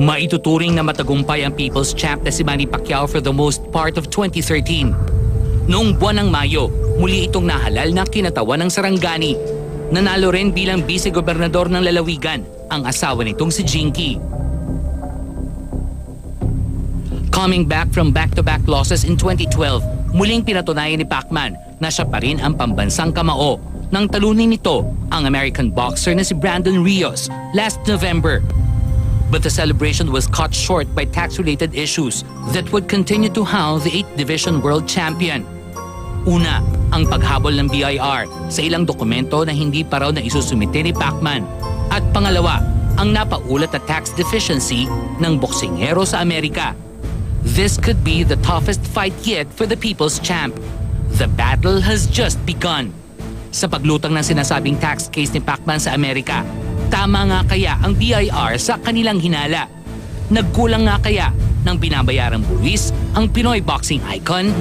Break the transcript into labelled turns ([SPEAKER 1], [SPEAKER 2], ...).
[SPEAKER 1] Maituturing na matagumpay ang People's Champ na si Manny Pacquiao for the most part of 2013. Noong buwan ng Mayo, muli itong nahalal na kinatawan ng Sarangani. Nanalo rin bilang vice-gobernador ng lalawigan ang asawa nitong si Jinky. Coming back from back-to-back losses in 2012, muling pinatunayan ni Pacman na siya pa rin ang pambansang kamao nang talunin nito ang American boxer na si Brandon Rios last November. But the celebration was cut short by tax-related issues that would continue to hound the 8th Division World Champion. Una, ang paghabol ng BIR sa ilang dokumento na hindi pa raw na isusumite ni Pacman. At pangalawa, ang napaulat na tax deficiency ng boksingero sa Amerika. This could be the toughest fight yet for the People's Champ. The battle has just begun. Sa paglutang ng sinasabing tax case ni Pacman sa Amerika, tama nga kaya ang BIR sa kanilang hinala? Nagkulang nga kaya ng binabayarang buwis ang Pinoy boxing icon?